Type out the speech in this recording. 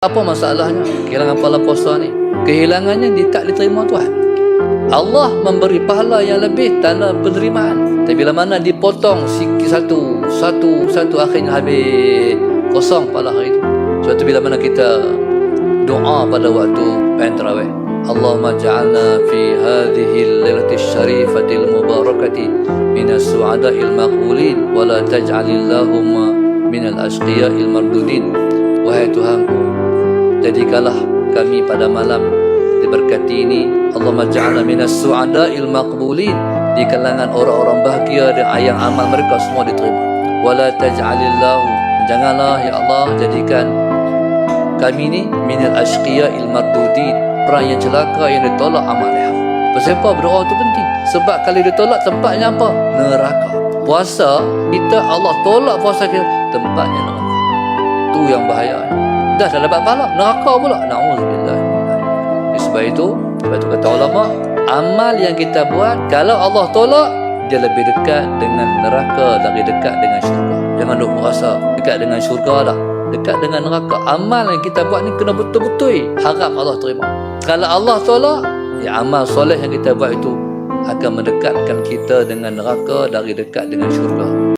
Apa masalahnya? Kehilangan pahala puasa ni. Kehilangannya dia tak diterima Tuhan. Allah memberi pahala yang lebih tanda penerimaan. Tapi bila mana dipotong sikit satu, satu, satu akhirnya habis kosong pahala hari itu. Sebab tu bila mana kita doa pada waktu main tarawih. Allahumma ja'alna fi hadhihi al-lailati syarifati al-mubarakati min as-su'ada'il maqbulin wa la taj'alillahumma min al-ashqiya'il mardudin. Jadikanlah kami pada malam diberkati ini. Allahumma ja'alna minas su'ada'il maqbulin di kalangan orang-orang bahagia dan yang amal mereka semua diterima. Wala taj'alillahu janganlah ya Allah jadikan kami ni minal ashqiya'il mardudin orang yang celaka yang ditolak amalnya Sebab berdoa tu penting. Sebab kalau ditolak tempatnya apa? Neraka. Puasa kita Allah tolak puasa kita tempatnya neraka. Tu yang bahaya dah dah dapat pahala. Neraka pula. Na'udzubillah. Sebab itu sebab itu kata ulama amal yang kita buat kalau Allah tolak dia lebih dekat dengan neraka lagi dekat dengan syurga. Jangan duk merasa dekat dengan syurga lah dekat dengan neraka. Amal yang kita buat ni kena betul-betul harap Allah terima. Kalau Allah tolak ya amal soleh yang kita buat itu akan mendekatkan kita dengan neraka dari dekat dengan syurga